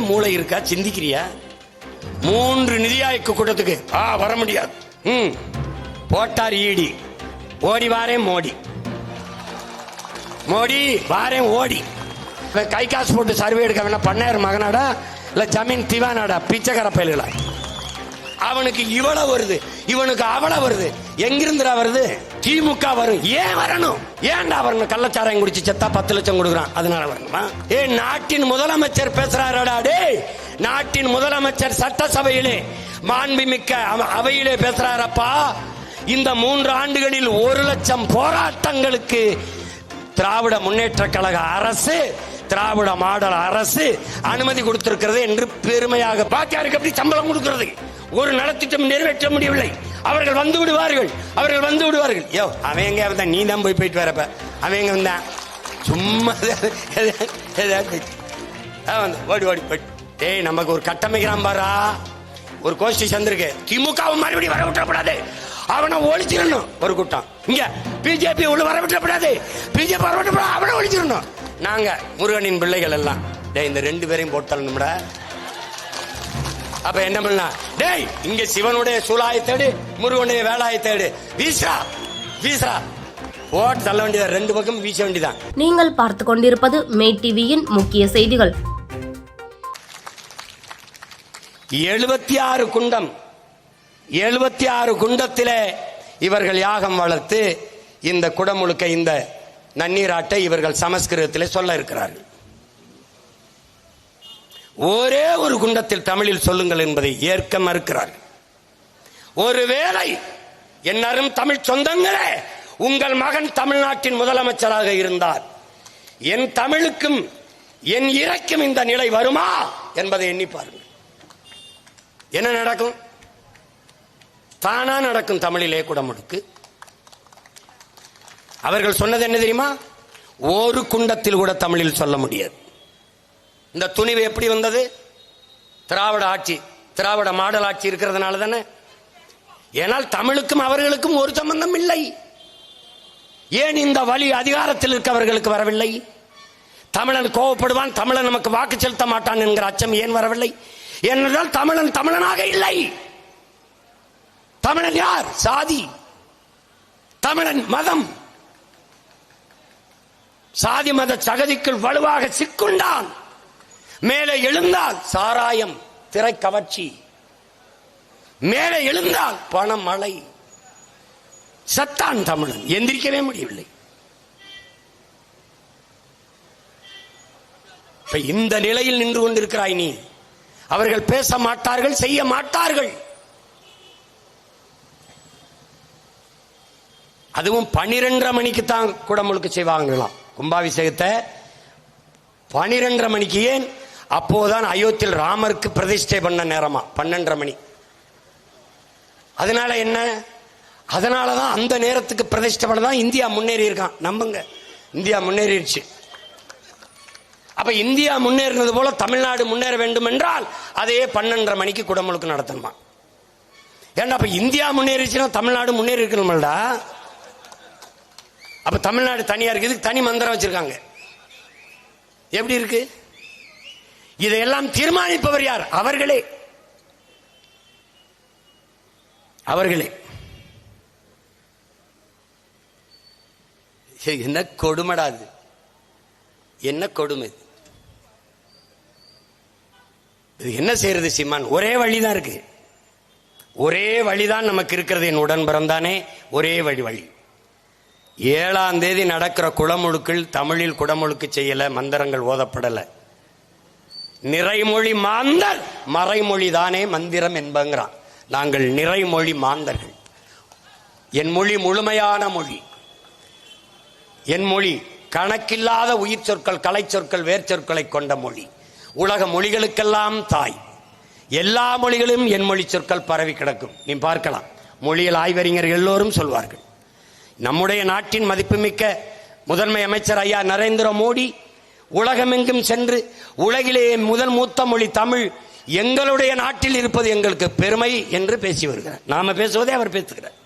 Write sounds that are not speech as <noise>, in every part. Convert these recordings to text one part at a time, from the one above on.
மூளை இருக்கா? சிந்திக்கிறியா? மூன்று நிதி கூட்டத்துக்கு. ஆ வர முடியாது. ம். போட்டார் ஈடி. ஓடி வாரேன் மோடி. மோடி வாரேன் ஓடி. கை காசு போட்டு சர்வே எடுக்க வேணா பண்ணையார் மகனாடா? இல்ல ஜமீன் திவானாடா? பிச்சைக்கார பயலுகளா? அவனுக்கு இவ்வளவு வருது. இவனுக்கு அவ்வளவு வருது. எங்கிருந்துடா வருது? திமுக வரும். ஏன் வரணும்? ஏன்டா வரணும்? கள்ளச்சாராயம் குடிச்சு செத்தா பத்து லட்சம் கொடுக்குறான். அதனால வரணுமா? ஏ நாட்டின் முதலமைச்சர் பேசுறாருடா டேய். நாட்டின் முதலமைச்சர் சட்டசபையிலே மாண்புமிக்க அவ- அவையிலே பேசுறாரப்பா. இந்த மூன்று ஆண்டுகளில் ஒரு லட்சம் போராட்டங்களுக்கு திராவிட முன்னேற்ற கழக அரசு திராவிட மாடல் அரசு அனுமதி கொடுத்திருக்கிறது என்று பெருமையாக பாக்கியாருக்கு எப்படி சம்பளம் கொடுக்கிறது? ஒரு நலத்திட்டம் நிறைவேற்ற முடியவில்லை. அவர்கள் வந்து விடுவார்கள். அவர்கள் வந்து விடுவார்கள். யோ அவன் எங்க வந்தான் நீ தான் போய் போயிட்டு வரப்ப. அவன் எங்க வந்தான் சும்மா <laughs> ஓடி ஓடி போயிட்டு. டேய் நமக்கு ஒரு கட்டமைக்கிறான் பாரா. ஒரு கோஷ்டி சந்திருக்கு திமுக மறுபடியும் வர விட்டுறப்படாது அவனை ஒழிச்சிடணும். ஒரு கூட்டம். இங்க பிஜேபி உள்ள வர விட்டுறப்படாது பிஜேபி வர விட்டுறப்படாது அவனை ஒழிச்சிடணும். நாங்க முருகனின் பிள்ளைகள் எல்லாம். டேய் இந்த ரெண்டு பேரையும் போட்டலனும்டா அப்ப என்ன பண்ணா டேய் இங்க சிவனுடைய சூலாயை தேடு முருகனுடைய வேலாயை தேடு. வீசா வீசா. போட்டு தள்ள வேண்டியதான் ரெண்டு பக்கம் வீச வேண்டியதான் நீங்கள் பார்த்து கொண்டிருப்பது மே டிவியின் முக்கிய செய்திகள். எழுபத்தி ஆறு குண்டம். எழுபத்தி ஆறு குண்டத்திலே இவர்கள் யாகம் வளர்த்து இந்த குடமுழுக்க இந்த நன்னீராட்டை இவர்கள் சமஸ்கிருதத்திலே சொல்ல இருக்கிறார்கள். ஒரே ஒரு குண்டத்தில் தமிழில் சொல்லுங்கள் என்பதை ஏற்க மறுக்கிறார்கள். ஒருவேளை என்னரும் தமிழ் சொந்தங்களே உங்கள் மகன் தமிழ்நாட்டின் முதலமைச்சராக இருந்தார். என் தமிழுக்கும் என் இறைக்கும் இந்த நிலை வருமா என்பதை எண்ணி பாருங்கள். என்ன நடக்கும்? தானா நடக்கும் தமிழிலே குடமுழுக்கு. அவர்கள் சொன்னது என்ன தெரியுமா? ஒரு குண்டத்தில் கூட தமிழில் சொல்ல முடியாது. இந்த துணிவு எப்படி வந்தது? திராவிட ஆட்சி திராவிட மாடல் ஆட்சி இருக்கிறதுனால தானே. ஏனால் தமிழுக்கும் அவர்களுக்கும் ஒரு சம்பந்தம் இல்லை. ஏன் இந்த வழி அதிகாரத்தில் இருக்கவர்களுக்கு வரவில்லை? தமிழன் கோவப்படுவான் தமிழன் நமக்கு வாக்கு செலுத்த மாட்டான் என்கிற அச்சம் ஏன் வரவில்லை? ஏனென்றால் தமிழன் தமிழனாக இல்லை. தமிழன் யார்? சாதி. தமிழன் மதம். சாதி மத சகதிக்குள் வலுவாக சிக்குண்டான். மேலே எழுந்தால் சாராயம் திரை கவர்ச்சி. மேலே எழுந்தால் பணம் மழை சத்தான் தமிழன் எந்திரிக்கவே முடியவில்லை. இப்ப இந்த நிலையில் நின்று கொண்டிருக்கிறாய் நீ. அவர்கள் பேச மாட்டார்கள் செய்ய மாட்டார்கள். அதுவும் பனிரெண்டரை மணிக்கு தான் குடமுழுக்கு செய்வாங்களாம். கும்பாபிஷேகத்தை பனிரெண்டரை மணிக்கு ஏன்? அப்போதான் அயோத்தியில் ராமருக்கு பிரதிஷ்டை பண்ண நேரமா? பன்னெண்டரை மணி. அதனால என்ன? அதனாலதான் அந்த நேரத்துக்கு பிரதிஷ்டை பண்ண தான் இந்தியா முன்னேறி இருக்கான். நம்புங்க. இந்தியா முன்னேறிடுச்சு. அப்ப இந்தியா முன்னேறினது போல தமிழ்நாடு முன்னேற வேண்டும் என்றால் அதையே பன்னெண்டரை மணிக்கு குடமுழுக்கு நடத்தணுமா? ஏன்னா அப்ப இந்தியா முன்னேறிச்சுன்னா தமிழ்நாடு முன்னேறி இருக்கணும்டா. அப்ப தமிழ்நாடு தனியா இருக்கு தனி மந்திரம் வச்சிருக்காங்க. எப்படி இருக்கு? இதையெல்லாம் தீர்மானிப்பவர் யார்? அவர்களே. அவர்களே. என்ன கொடுமடா அது என்ன கொடுமை இது? என்ன செய்யறது சிம்மான் ஒரே வழிதான் இருக்கு. ஒரே வழிதான் நமக்கு இருக்கிறது என் உடன்புறம் தானே ஒரே வழி வழி. ஏழாம் தேதி நடக்கிற குளமுழுக்கில் தமிழில் குடமுழுக்கு செய்யல மந்திரங்கள் ஓதப்படல. நிறைமொழி மாந்தர் மறைமொழி தானே மந்திரம் என்பங்கிறான். நாங்கள் நிறைமொழி மாந்தர்கள். என் மொழி முழுமையான மொழி. என் மொழி கணக்கில்லாத உயிர் சொற்கள் கலை சொற்கள் வேர் சொற்களை கொண்ட மொழி. உலக மொழிகளுக்கெல்லாம் தாய். எல்லா மொழிகளும் என் மொழி சொற்கள் பரவி கிடக்கும். நீ பார்க்கலாம். மொழியியல் ஆய்வறிஞர் எல்லோரும் சொல்வார்கள். நம்முடைய நாட்டின் மதிப்புமிக்க முதன்மை அமைச்சர் ஐயா நரேந்திர மோடி உலகமெங்கும் சென்று உலகிலேயே முதல் மூத்த மொழி தமிழ் எங்களுடைய நாட்டில் இருப்பது எங்களுக்கு பெருமை என்று பேசி வருகிறார். நாம பேசுவதே அவர் பேசுகிறார்.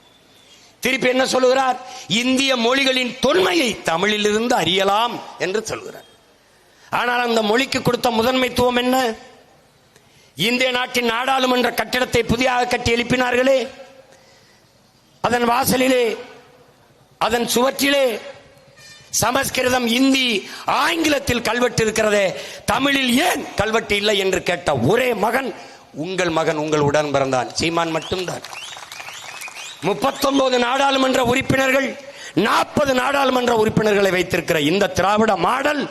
திருப்பி என்ன சொல்லுகிறார்? இந்திய மொழிகளின் தொன்மையை தமிழிலிருந்து அறியலாம் என்று சொல்கிறார் ஆனால் அந்த மொழிக்கு கொடுத்த முதன்மைத்துவம் என்ன? இந்திய நாட்டின் நாடாளுமன்ற கட்டிடத்தை புதிதாக கட்டி எழுப்பினார்களே. அதன் வாசலிலே அதன் சுவற்றிலே சமஸ்கிருதம் இந்தி ஆங்கிலத்தில் கல்வெட்டு இருக்கிறதே தமிழில் ஏன் கல்வெட்டு இல்லை என்று கேட்ட ஒரே மகன் உங்கள் மகன் உங்கள் உடன் பிறந்தான். சீமான் மட்டும்தான். முப்பத்தொன்பது நாடாளுமன்ற உறுப்பினர்கள் நாற்பது நாடாளுமன்ற உறுப்பினர்களை வைத்திருக்கிற இந்த திராவிட மாடல்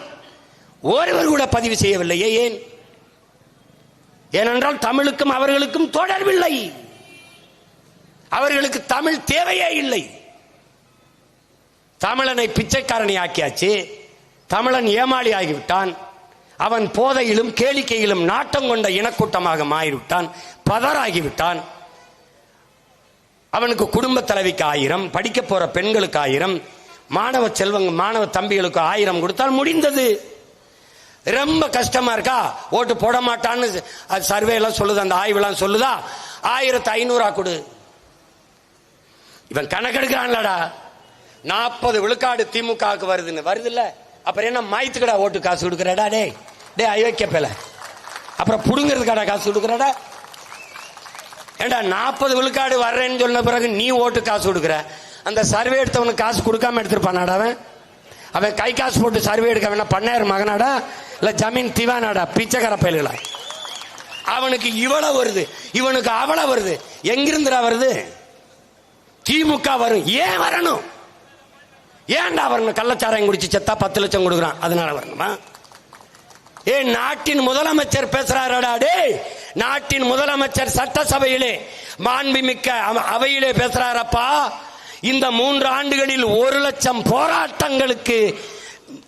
ஒருவர் கூட பதிவு செய்யவில்லையே ஏன்? ஏனென்றால் தமிழுக்கும் அவர்களுக்கும் தொடர்பில்லை. அவர்களுக்கு தமிழ் தேவையே இல்லை. தமிழனை பிச்சைக்காரனை ஆக்கியாச்சு. தமிழன் ஏமாளி ஆகிவிட்டான். அவன் போதையிலும் கேளிக்கையிலும் நாட்டம் கொண்ட இனக்கூட்டமாக மாறிவிட்டான். பதறாகிவிட்டான். அவனுக்கு குடும்ப தலைவிக்கு ஆயிரம் படிக்க போற பெண்களுக்கு ஆயிரம் மாணவ செல்வங்க மாணவ தம்பிகளுக்கு ஆயிரம் கொடுத்தால் முடிந்தது. ரொம்ப கஷ்டமா இருக்கா? ஓட்டு போட மாட்டான்னு அது சர்வே எல்லாம் சொல்லுது அந்த ஆய்வுலாம் சொல்லுதா? ஆயிரத்து ஐநூறா கொடு. இவன் கணக்கெடுக்கிறான்லடா. நாற்பது விழுக்காடு திமுகவுக்கு வருதுன்னு. வருது இல்ல அப்புறம் என்ன மாய்த்துக்கடா ஓட்டு காசு கொடுக்குறடா? டே டே அயோக்கிய பேல அப்புறம் புடுங்கிறதுக்கடா காசு கொடுக்குறடா? ஏண்டா நாற்பது விழுக்காடு வர்றேன்னு சொன்ன பிறகு நீ ஓட்டு காசு கொடுக்குற? அந்த சர்வே எடுத்தவனுக்கு காசு கொடுக்காம எடுத்திருப்பானாடா அவன்? அவன் கை காசு போட்டு சர்வே எடுக்க வேணா பண்ணையார் மகனாடா? இல்ல ஜமீன் திவானாடா? பிச்சைக்கார பயல்களா? அவனுக்கு இவ்வளவு வருது. இவனுக்கு அவ்வளவு வருது. எங்கிருந்துடா வருது? திமுக வரும். ஏன் வரணும்? ஏன்டா வரணும் கள்ளச்சாராயம் குடிச்சு செத்தா பத்து லட்சம் கொடுக்குறான்? அதனால வரணுமா? ஏ நாட்டின் முதலமைச்சர் பேசுறாரடா டே நாட்டின் முதலமைச்சர் சட்டசபையிலே மாண்புமிக்க அவையிலே பேசுறாரப்பா. இந்த மூன்று ஆண்டுகளில் ஒரு லட்சம் போராட்டங்களுக்கு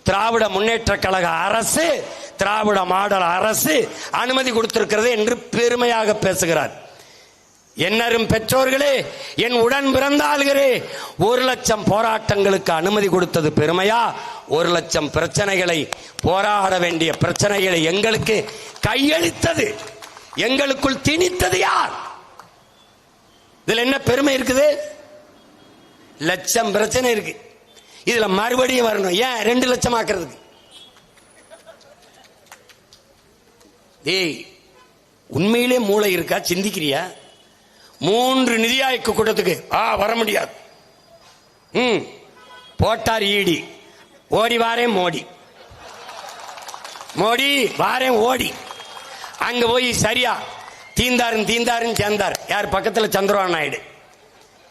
திராவிட முன்னேற்ற கழக அரசு திராவிட மாடல் அரசு அனுமதி கொடுத்திருக்கிறது என்று பெருமையாக பேசுகிறார். என்னரும் பெற்றோர்களே என் உடன் பிறந்தாள்களே ஒரு லட்சம் போராட்டங்களுக்கு அனுமதி கொடுத்தது பெருமையா? ஒரு லட்சம் பிரச்சனைகளை போராட வேண்டிய பிரச்சனைகளை எங்களுக்கு கையளித்தது. எங்களுக்குள் திணித்தது யார்? இதுல என்ன பெருமை இருக்குது? லட்சம் பிரச்சனை இருக்கு. இதுல மறுபடியும் வரணும். ஏன்? ரெண்டு லட்சம் ஆக்குறதுக்கு. ஏய் உண்மையிலே மூளை இருக்கா? சிந்திக்கிறியா? மூன்று நிதி ஆய்வு கூட்டத்துக்கு. ஆ வர முடியாது. ம் போட்டார் ஈடி. ஓடி வாரேன் மோடி. மோடி வாரேன் ஓடி. அங்க போய் சரியா தீந்தாருன்னு தீந்தாருன்னு சேர்ந்தார். யார் பக்கத்தில்? சந்திரபாபு நாயுடு.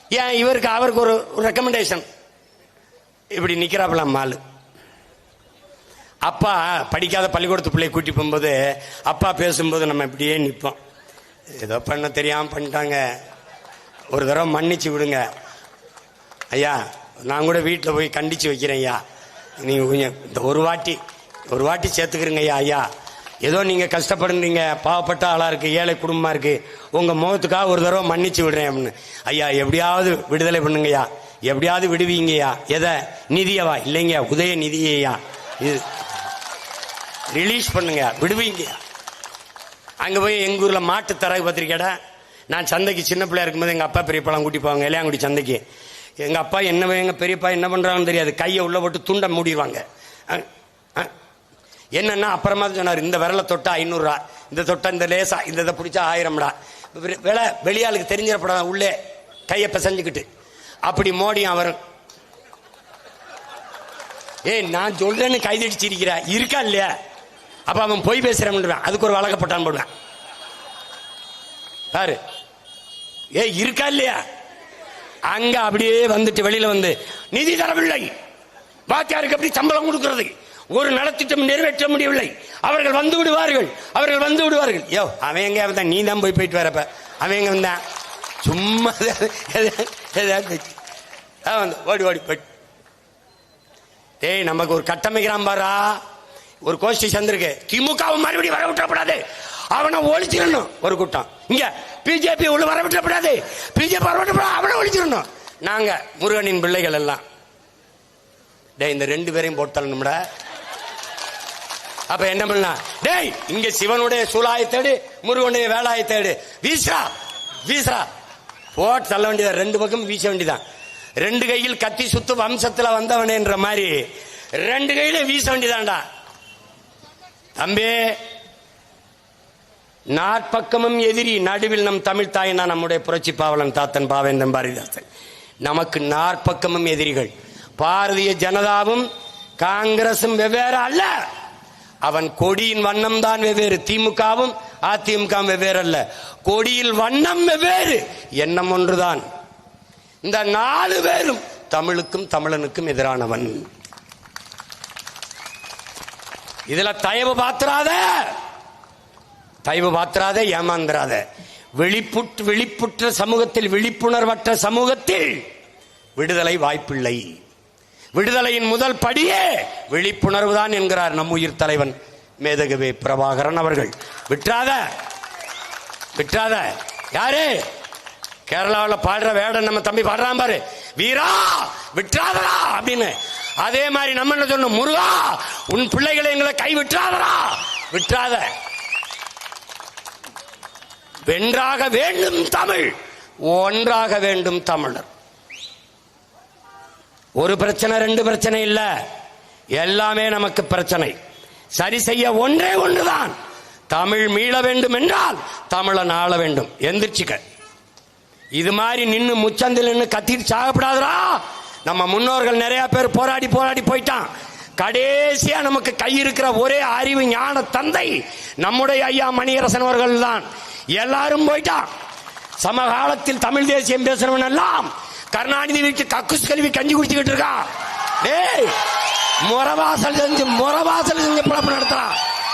ஏன் இவருக்கு அவருக்கு ஒரு ரெக்கமெண்டேஷன் இப்படி நிக்கிறாப்புல மாலு. அப்பா படிக்காத பள்ளிக்கூடத்து பிள்ளையை கூட்டி போகும்போது அப்பா பேசும்போது நம்ம இப்படியே நிற்போம் ஏதோ பண்ண தெரியாமல் பண்ணிட்டாங்க. ஒரு தடவை மன்னிச்சு விடுங்க. ஐயா நான் கூட வீட்டில் போய் கண்டிச்சு வைக்கிறேன் ஐயா. நீங்கள் கொஞ்சம் இந்த ஒரு வாட்டி ஒரு வாட்டி சேர்த்துக்கிறீங்க ஐயா ஐயா. ஏதோ நீங்கள் கஷ்டப்படுறீங்க பாவப்பட்ட ஆளாக இருக்குது ஏழை குடும்பமாக இருக்குது உங்கள் முகத்துக்காக ஒரு தடவை மன்னிச்சு விடுறேன் அப்படின்னு. ஐயா எப்படியாவது விடுதலை பண்ணுங்கய்யா எப்படியாவது விடுவீங்கய்யா எதை? நிதியவா? இல்லைங்க உதய நிதியையா இது ரிலீஸ் பண்ணுங்க. விடுவீங்கய்யா அங்கே போய் எங்கள் ஊரில் மாட்டு தரகு பத்திரிக்கைடா நான் சந்தைக்கு சின்ன பிள்ளையா இருக்கும்போது எங்கள் அப்பா பெரியப்பாலாம் கூட்டி போவாங்க இளையாங்குடி சந்தைக்கு. எங்கள் அப்பா என்ன எங்கள் பெரியப்பா என்ன பண்ணுறாங்கன்னு தெரியாது. கையை உள்ள போட்டு துண்டை மூடிடுவாங்க அஹ், என்னன்னா அப்புறமா தான் சொன்னார் இந்த விரலை தொட்டா ஐநூறுரூவா இந்த தொட்டா இந்த லேசா இந்த இதை பிடிச்சா ஆயிரம்டா. விலை வெளியாளுக்கு தெரிஞ்சிடப்படாத உள்ளே கையை பிசைஞ்சுக்கிட்டு. அப்படி மோடி அவர் ஏய் நான் சொல்றேன்னு கைதடிச்சிருக்கிற. இருக்கா இல்லையா? அப்ப அவன் பொய் பேசுறேன் அதுக்கு ஒரு வழக்கப்பட்டான் போடுவேன். பாரு. ஏய் இருக்கா இல்லையா? அங்க அப்படியே வந்துட்டு வெளியில வந்து நிதி தரவில்லை. வாத்தியாருக்கு எப்படி சம்பளம் கொடுக்கிறது? ஒரு நலத்திட்டம் நிறைவேற்ற முடியவில்லை. அவர்கள் வந்து விடுவார்கள். அவர்கள் வந்து விடுவார்கள். யோ அவன் எங்க வந்தான் நீ தான் போய் போயிட்டு வரப்ப. அவன் எங்க வந்தான்? சும்மா வந்து ஓடி ஓடி போய் டேய் நமக்கு ஒரு கட்டமைக்கிறான் பாரா. ஒரு கோஷ்டி சந்திருக்கு திமுக மறுபடியும் வர விட்டுறப்படாது அவனை ஒழிச்சிடணும். ஒரு கூட்டம். இங்க பிஜேபி உள்ள வர விட்டுறப்படாது பிஜேபி வர விட்டுறப்படாது அவனை ஒழிச்சிடணும். நாங்க முருகனின் பிள்ளைகள் எல்லாம். டேய் இந்த ரெண்டு பேரையும் போட்டு தள்ளணும்டா அப்ப என்ன பண்ணலாம்? டேய் இங்க சிவனுடைய சூலாயை தேடு முருகனுடைய வேலாயை தேடு. வீசா வீசா போட்டு தள்ள வேண்டியதான் ரெண்டு பக்கம் வீச வேண்டியதான் ரெண்டு கையில் கத்தி சுத்து வம்சத்துல வந்தவனேன்ற மாதிரி. ரெண்டு கையில வீச வேண்டியதான்டா. தம்பே நாற்பக்கமும் எதிரி நடுவில் நம் தமிழ் தாயினா நம்முடைய புரட்சி பாவலன் தாத்தன் பாவேந்தன் பாரதிதாசன். நமக்கு நாற்பக்கமும் எதிரிகள். பாரதிய ஜனதாவும் காங்கிரசும் வெவ்வேறு அல்ல. அவன் கொடியின் வண்ணம் தான் வெவ்வேறு. திமுகவும் அதிமுக வெவ்வேறு அல்ல. கொடியில் வண்ணம் வெவ்வேறு. எண்ணம் ஒன்றுதான். இந்த நாலு பேரும் தமிழுக்கும் தமிழனுக்கும் எதிரானவன். இதுல தயவு பாத்திராத தயவு பாத்திராத ஏமாந்துராத விழிப்புற்று விழிப்புற்ற சமூகத்தில் விழிப்புணர்வற்ற சமூகத்தில் விடுதலை வாய்ப்பில்லை. விடுதலையின் முதல் படியே விழிப்புணர்வு தான் என்கிறார் நம் உயிர் தலைவன் மேதகவே பிரபாகரன் அவர்கள். விட்டுறாத. விட்டுறாத. யாரு? கேரளாவில் பாடுற வேட நம்ம தம்பி பாடுறான் பாரு. வீரா! விட்டுறாதடா! அப்படின்னு அதே மாதிரி நம்ம என்ன சொன்னோம் முருகா உன் பிள்ளைகளை எங்களை கை விட்டுறாதடா விட்டுறாத வென்றாக வேண்டும் தமிழ் ஒன்றாக வேண்டும் தமிழர். ஒரு பிரச்சனை ரெண்டு பிரச்சனை இல்ல. எல்லாமே நமக்கு பிரச்சனை. சரி செய்ய ஒன்றே ஒன்றுதான். தமிழ் மீள வேண்டும் என்றால் தமிழன் ஆள வேண்டும். எந்திரிச்சுக்க. இது மாதிரி நின்னு முச்சந்தில் கத்திட்டு சாகப்படாதடா. நம்ம முன்னோர்கள் நிறைய பேர் போராடி போராடி போயிட்டான். கடைசியா நமக்கு கை இருக்கிற ஒரே அறிவு ஞான தந்தை நம்முடைய ஐயா மணியரசன் அவர்கள் தான். எல்லாரும் போயிட்டான். சமகாலத்தில் தமிழ் தேசியம் பேசுறவன் எல்லாம் கருணாநிதி வீட்டு கக்குஸ் கல்வி கஞ்சி குடிச்சுக்கிட்டு இருக்கான். டேய் முறவாசல் செஞ்சு முறவாசல் செஞ்சு பிழப்பு நடத்துறான்.